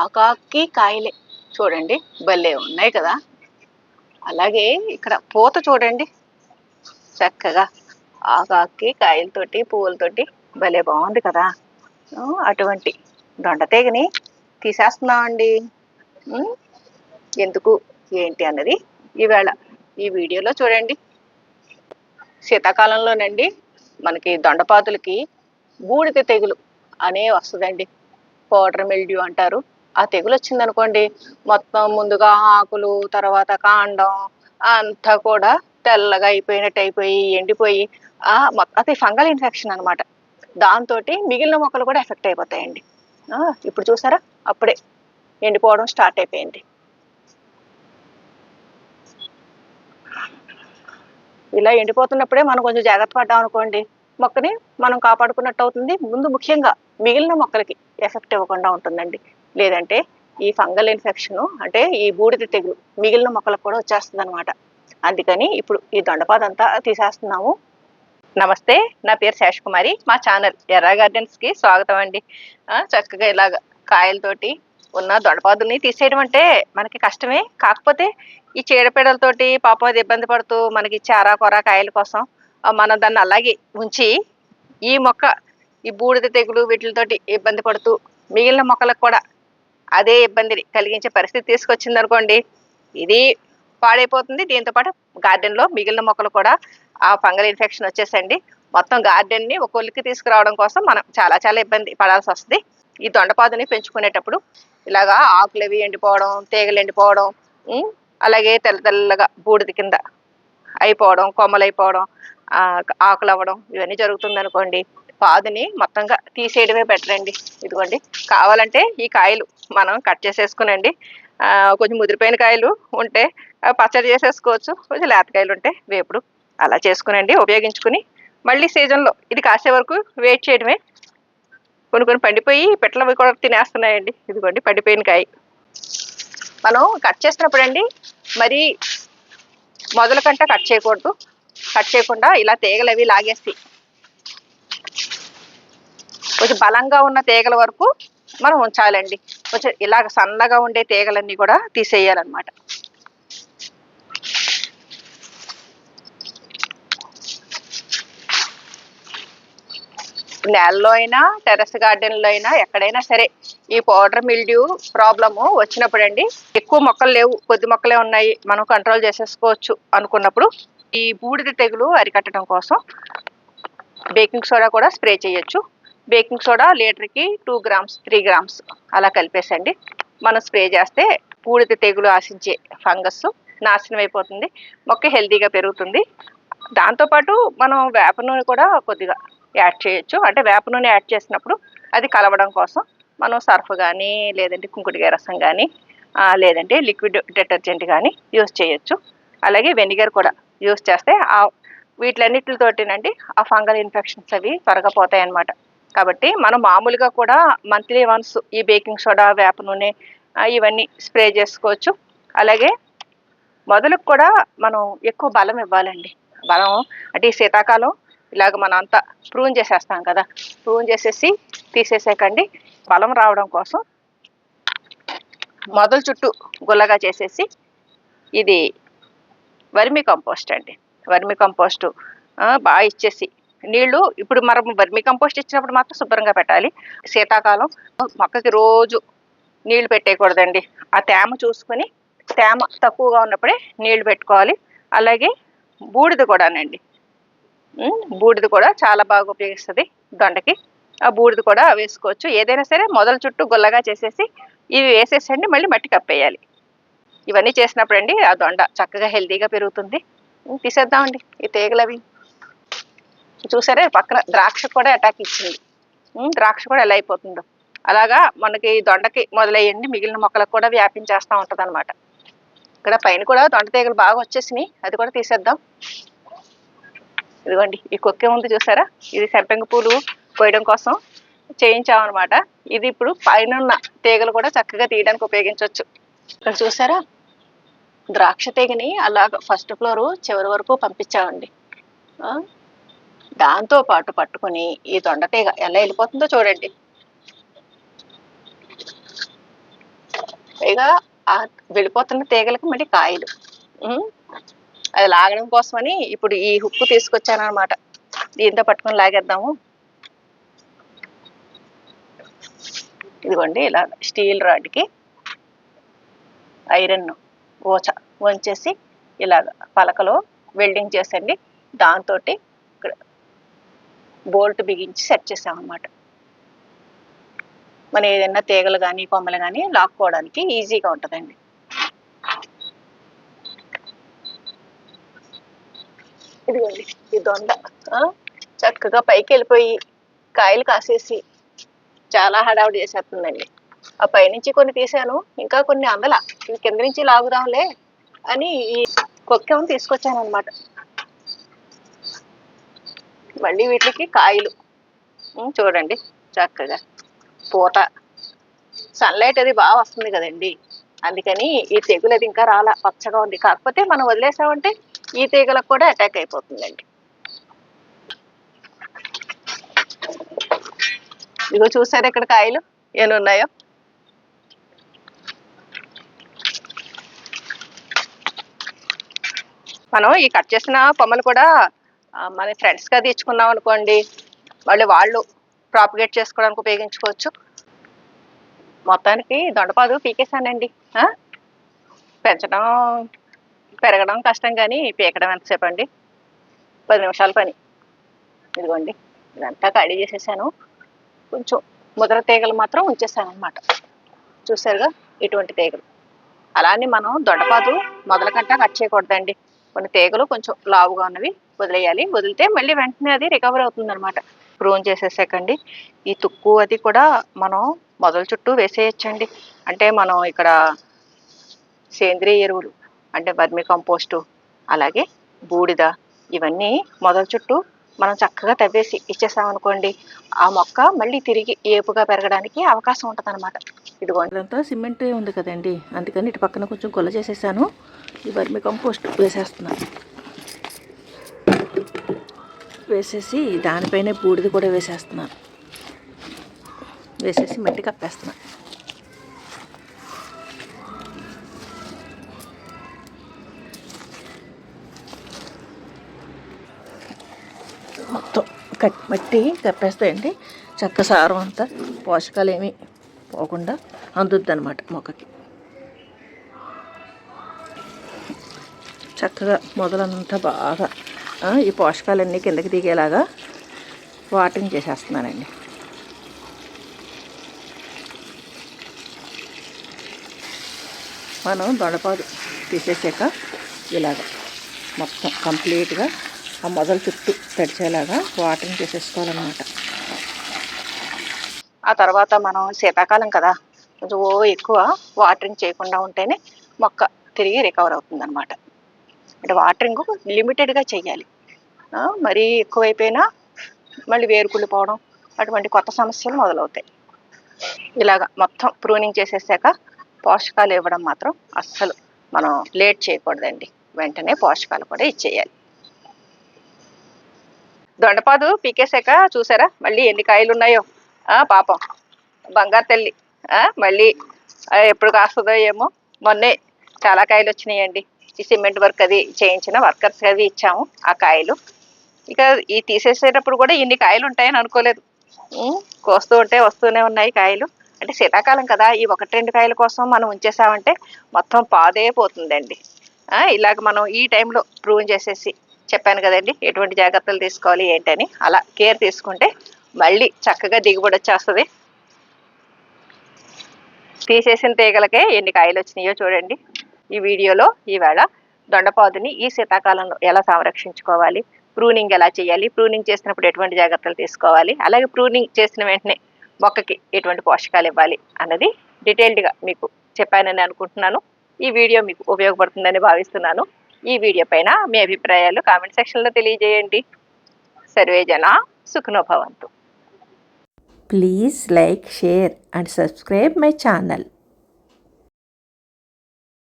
కాకాకి కాయలే. చూడండి భలే ఉన్నాయి కదా. అలాగే ఇక్కడ పూత చూడండి. చక్కగా ఆకాకి కాయలతోటి పువ్వులతోటి భలే బాగుంది కదా. అటువంటి దొండతీగని తీసేస్తున్నామండి అండి. ఎందుకు? ఏంటి అన్నది ఈవేళ ఈ వీడియోలో చూడండి. శీతాకాలంలోనండి మనకి దొండపాతులకి బూడిద తెగులు అనే వస్తుందండి. పౌడర్ మిల్డ్యూ అంటారు. ఆ తెగులు వచ్చిందనుకోండి మొత్తం ముందుగా ఆకులు తర్వాత కాండం అంతా కూడా తెల్లగా అయిపోయినట్టు అయిపోయి ఎండిపోయి ఆ మొత్తం అది ఫంగల్ ఇన్ఫెక్షన్ అనమాట దాంతో మిగిలిన మొక్కలు కూడా ఎఫెక్ట్ అయిపోతాయండి. ఇప్పుడు చూసారా? అప్పుడే ఎండిపోవడం స్టార్ట్ అయిపోయింది. ఇలా ఎండిపోతున్నప్పుడే మనం కొంచెం జాగ్రత్త పడ్డాం అనుకోండి మొక్కని మనం కాపాడుకున్నట్టు అవుతుంది. ముందు ముఖ్యంగా మిగిలిన మొక్కలకి ఎఫెక్ట్ ఇవ్వకుండా ఉంటుందండి. లేదంటే ఈ ఫంగల్ ఇన్ఫెక్షన్ అంటే ఈ బూడిద తెగులు మిగిలిన మొక్కలకు కూడా వచ్చేస్తుంది అనమాట అందుకని ఇప్పుడు ఈ దొండపాదంతా తీసేస్తున్నాము. నమస్తే నా పేరు శేషకుమారి. మా ఛానల్ ఎర్ర గార్డెన్స్కి స్వాగతం అండి. చక్కగా ఇలాగ కాయలతోటి ఉన్న దొండపాదుల్ని తీసేయడం అంటే మనకి కష్టమే. కాకపోతే ఈ చీడపీడలతోటి పాపం అది ఇబ్బంది పడుతూ మనకి చారా కొర కాయల కోసం మనం దాన్ని అలాగే ఉంచి ఈ మొక్క ఈ బూడిద తెగులు వీటితోటి ఇబ్బంది పడుతూ మిగిలిన మొక్కలకు కూడా అదే ఇబ్బందిని కలిగించే పరిస్థితి తీసుకొచ్చింది అనుకోండి. ఇది పాడైపోతుంది. దీంతో పాటు గార్డెన్లో మిగిలిన మొక్కలు కూడా ఆ ఫంగల్ ఇన్ఫెక్షన్ వచ్చేసండి. మొత్తం గార్డెన్ని ని తీసుకురావడం కోసం మనం చాలా చాలా ఇబ్బంది పడాల్సి వస్తుంది. ఈ దొండపాదుని పెంచుకునేటప్పుడు ఇలాగా ఆకులు అవి ఎండిపోవడం తీగలు ఎండిపోవడం అలాగే తెల్ల తెల్లగా బూడిద కింద అయిపోవడం కొమ్మలు అయిపోవడం ఆకులు అవ్వడం ఇవన్నీ జరుగుతుంది అనుకోండి. పాదుని మొత్తంగా తీసేయడమే బెటర్ అండి. ఇదిగోండి. కావాలంటే ఈ కాయలు మనం కట్ చేసేసుకునండి. కొంచెం ముదిరిపోయిన కాయలు ఉంటే పచ్చడి చేసేసుకోవచ్చు. కొంచెం లేతకాయలు ఉంటే వేపుడు. అలా చేసుకునండి. ఉపయోగించుకుని మళ్ళీ సీజన్లో ఇది కాసే వరకు వెయిట్ చేయడమే. కొన్ని కొన్ని పండిపోయి పెట్టలు అవి కూడా తినేస్తున్నాయండి. ఇదిగోండి పండిపోయిన కాయ. మనం కట్ చేసినప్పుడు అండి మరి మొదల కంటే కట్ చేయకూడదు. కట్ చేయకుండా ఇలా తీగలు అవి లాగేసి కొంచెం బలంగా ఉన్న తీగల వరకు మనం ఉంచాలండి. కొంచెం ఇలాగ సన్నగా ఉండే తీగలన్నీ కూడా తీసేయాలన్నమాట. నేలలో అయినా టెర్రస్ గార్డెన్లో అయినా ఎక్కడైనా సరే ఈ పౌడర్ మిల్డ్యూ ప్రాబ్లము వచ్చినప్పుడు అండి ఎక్కువ మొక్కలు లేవు. కొద్ది మొక్కలే ఉన్నాయి. మనం కంట్రోల్ చేసేసుకోవచ్చు అనుకున్నప్పుడు ఈ బూడిద తెగులు అరికట్టడం కోసం బేకింగ్ సోడా కూడా స్ప్రే చేయొచ్చు. బేకింగ్ సోడా లీటర్కి టూ గ్రామ్స్ త్రీ గ్రామ్స్ అలా కలిపేసండి. మనం స్ప్రే చేస్తే బూడిద తెగులు ఆశించే ఫంగస్ నాశనం అయిపోతుంది మొక్క హెల్తీగా పెరుగుతుంది. దాంతోపాటు మనం వేప నూనె కూడా కొద్దిగా యాడ్ చేయొచ్చు. అంటే వేప నూనె యాడ్ చేసినప్పుడు అది కలవడం కోసం మనం సర్ఫ్ కానీ లేదంటే కుంకుడుకాయ రసం కానీ లేదంటే లిక్విడ్ డిటర్జెంట్ కానీ యూస్ చేయొచ్చు. అలాగే వెనిగర్ కూడా యూజ్ చేస్తే ఆ వీటిలన్నిటితోటినండి ఆ ఫంగల్ ఇన్ఫెక్షన్స్ అవి త్వరగా పోతాయి అన్నమాట కాబట్టి మనం మామూలుగా కూడా మంత్లీ వన్స్ ఈ బేకింగ్ సోడా వేప నూనె ఇవన్నీ స్ప్రే చేసుకోవచ్చు. అలాగే మొదలకు కూడా మనం ఎక్కువ బలం ఇవ్వాలండి. బలం అంటే ఈ శీతాకాలం ఇలాగ మనం అంతా ప్రూన్ చేసేస్తాం కదా. ప్రూన్ చేసేసి తీసేసాకండి బలం రావడం కోసం మొదలు చుట్టూ గుల్లగా చేసేసి ఇది వర్మి కంపోస్ట్ అండి. వర్మి కంపోస్ట్ బాగా ఇచ్చేసి నీళ్ళు ఇప్పుడు మనం వర్మి కంపోస్ట్ ఇచ్చినప్పుడు మాత్రం శుభ్రంగా పెట్టాలి. శీతాకాలం మొక్కకి రోజు నీళ్ళు పెట్టేయకూడదండి. ఆ తేమ చూసుకొని తేమ తక్కువగా ఉన్నప్పుడే నీళ్ళు పెట్టుకోవాలి. అలాగే బూడిద కూడానండి. బూడిద కూడా చాలా బాగా ఉపయోగిస్తుంది దొండకి ఆ బూడిద కూడా వేసుకోవచ్చు. ఏదైనా సరే మొదల చుట్టూ గుల్లగా చేసేసి ఇవి వేసేసండి మళ్ళీ మట్టి కప్పేయాలి. ఇవన్నీ చేసినప్పుడు అండి ఆ దొండ చక్కగా హెల్తీగా పెరుగుతుంది. తీసేద్దామండి. ఈ తీగలు అవి చూసారే? పక్కన ద్రాక్ష కూడా అటాక్ ఇచ్చింది. ద్రాక్ష కూడా ఎలా అయిపోతుందో. అలాగా మనకి దొండకి మొదలయ్యండి. మిగిలిన మొక్కలకు కూడా వ్యాపించేస్తూ ఉంటుంది అనమాట ఇక్కడ పైన కూడా దొండ తీగలు బాగా వచ్చేసినాయి. అది కూడా తీసేద్దాం. ఇదిగోండి ఈ కొక్కే ఉంది చూసారా? ఇది సంపెంగ పూలు కోయడం కోసం చేయించామన్నమాట. ఇది ఇప్పుడు పైన ఉన్న తీగలు కూడా చక్కగా తీయడానికి ఉపయోగించవచ్చు ఇక్కడ చూసారా? ద్రాక్ష తీగని అలాగ ఫస్ట్ ఫ్లోర్ చివరి వరకు పంపించామండి. దాంతో పాటు పట్టుకొని ఈ దొండటేగ ఎలా వెళ్ళిపోతుందో చూడండి. పైగా ఆ వెళ్ళిపోతున్న తీగలకు మళ్ళీ కాయలు. అది లాగడం కోసమని ఇప్పుడు ఈ హుక్కు తీసుకొచ్చాను అనమాట దీంతో పట్టుకొని లాగేద్దాము. ఇదిగోండి ఇలా స్టీల్ రాడ్కి ఐరన్ ఓచ వంచేసి ఇలాగ పలకలో వెల్డింగ్ చేసండి దాంతో బోల్ట్ బిగించి సెట్ చేసాం అన్నమాట మన ఏదైనా తీగలు కానీ కొమ్మలు కానీ లాక్కోవడానికి ఈజీగా ఉంటుందండి. ఇదిగోండి ఈ దొండ. చక్కగా పైకి వెళ్ళిపోయి కాయలు కాసేసి చాలా హడావుడి చేసేస్తుందండి. ఆ పైనుంచి కొన్ని తీసాను ఇంకా కొన్ని అందల. ఇవి కింద నుంచి లాగుదాంలే అని ఈ కొక్కెం తీసుకొచ్చాను అనమాట మళ్ళీ వీటికి కాయలు. చూడండి చక్కగా. పూత సన్లైట్ అది బాగా వస్తుంది కదండి. అందుకని ఈ తెగులు అది ఇంకా రాలా పచ్చగా ఉంది. కాకపోతే మనం వదిలేసామంటే ఈ తీగలకు కూడా అటాక్ అయిపోతుందండి. ఇదిగో చూసారు ఇక్కడ కాయలు? ఏమి ఉన్నాయో? మనం ఈ కట్ చేసిన కొమ్మలు కూడా మన ఫ్రెండ్స్గా తెచ్చుకున్నాం అనుకోండి వాళ్ళు వాళ్ళు ప్రాపగేట్ చేసుకోవడానికి ఉపయోగించుకోవచ్చు. మొత్తానికి దొండపాదు పీకేశానండి. పెంచడం పెరగడం కష్టం కానీ పీకడం ఎంతసేపు అండి? పది నిమిషాల పని. ఇదిగోండి ఇదంతా ఖాళీ చేసేసాను. కొంచెం ముద్ర తీగలు మాత్రం ఉంచేసాను అనమాట చూసారుగా ఇటువంటి తీగలు. అలానే మనం దొండపాదు మొదలకంటా కట్ చేయకూడదండి. కొన్ని తీగలు కొంచెం లావుగా ఉన్నవి వదిలేయాలి. వదిలితే మళ్ళీ వెంటనే అది రికవర్ అవుతుంది అనమాట ప్రూన్ చేసేసాకండి. ఈ తుక్కు అది కూడా మనం మొదల చుట్టూ వేసేయచ్చండి. అంటే మనం ఇక్కడ సేంద్రియ ఎరువులు అంటే వర్మి కంపోస్టు అలాగే బూడిద ఇవన్నీ మొదల చుట్టూ మనం చక్కగా తవ్వేసి ఇచ్చేసామనుకోండి ఆ మొక్క మళ్ళీ తిరిగి ఏపుగా పెరగడానికి అవకాశం ఉంటుంది అనమాట ఇదిగోండి. అదంతా సిమెంట్ ఉంది కదండి. అందుకని ఇటు పక్కన కొంచెం గొల్ల చేసేసాను. ఈ వర్మి కంపోస్ట్ వేసేస్తున్నాను వేసేసి దానిపైనే బూడిద కూడా వేసేస్తున్నాను వేసేసి మట్టి కప్పేస్తున్నాను మొత్తం కట్ మట్టి కప్పేస్తాయండి. చక్క సారం అంతా పోషకాలు ఏమీ పోకుండా అందుద్ది అనమాట మొక్కకి. చక్కగా మొదలంతా బాగా ఈ పోషకాలన్నీ కిందకి దిగేలాగా వాటరింగ్ చేసేస్తున్నానండి. మనం దొండపాదు తీసేసాక ఇలాగ మొత్తం కంప్లీట్గా ఆ మొదలు చుట్టూ తడిచేలాగా వాటరింగ్ చేసేసుకోవాలన్నమాట. ఆ తర్వాత మనం శీతాకాలం కదా కొంచెం ఎక్కువ వాటరింగ్ చేయకుండా ఉంటేనే మొక్క తిరిగి రికవర్ అవుతుందన్నమాట. అంటే వాటరింగ్ లిమిటెడ్గా చేయాలి మరీ ఎక్కువైపోయినా మళ్ళీ వేరుకుళ్ళిపోవడం అటువంటి కొత్త సమస్యలు మొదలవుతాయి. ఇలాగ మొత్తం ప్రూనింగ్ చేసేసాక పోషకాలు ఇవ్వడం మాత్రం అస్సలు మనం లేట్ చేయకూడదండి. వెంటనే పోషకాలు కూడా ఇచ్చేయాలి. దొండపాదు పీకేసాక చూసారా? మళ్ళీ ఎన్ని కాయలు ఉన్నాయో పాపం. బంగారు తల్లి. మళ్ళీ ఎప్పుడు కాస్తుందో ఏమో. మొన్నే చాలా కాయలు వచ్చినాయండి ఈ సిమెంట్ వర్క్ అది చేయించిన వర్కర్స్ అవి ఇచ్చాము ఆ కాయలు. ఇక ఈ తీసేసేటప్పుడు కూడా ఇన్ని కాయలు ఉంటాయని అనుకోలేదు. కోస్తూ ఉంటే వస్తూనే ఉన్నాయి కాయలు. అంటే శీతాకాలం కదా ఈ ఒకటి రెండు కాయల కోసం మనం ఉంచేసామంటే మొత్తం పాదే పోతుందండి. ఇలాగ మనం ఈ టైంలో ప్రూవ్ చేసేసి చెప్పాను కదండి ఎటువంటి జాగ్రత్తలు తీసుకోవాలి ఏంటని. అలా కేర్ తీసుకుంటే మళ్ళీ చక్కగా దిగుబడి వచ్చేస్తుంది. తీసేసిన తీగలకే ఎన్ని కాయలు వచ్చినాయో చూడండి. ఈ వీడియోలో ఈవేళ దొండపాదుని ఈ శీతాకాలంలో ఎలా సంరక్షించుకోవాలి ప్రూనింగ్ ఎలా చేయాలి ప్రూనింగ్ చేసినప్పుడు ఎటువంటి జాగ్రత్తలు తీసుకోవాలి అలాగే ప్రూనింగ్ చేసిన వెంటనే మొక్కకి ఎటువంటి పోషకాలు ఇవ్వాలి అన్నది డీటెయిల్డ్గా మీకు చెప్పానని అనుకుంటున్నాను. ఈ వీడియో మీకు ఉపయోగపడుతుందని భావిస్తున్నాను. ఈ వీడియో పైన మీ అభిప్రాయాలు కామెంట్ సెక్షన్లో తెలియజేయండి. సర్వే జన సుఖనోభవంతు. Please like share and subscribe my channel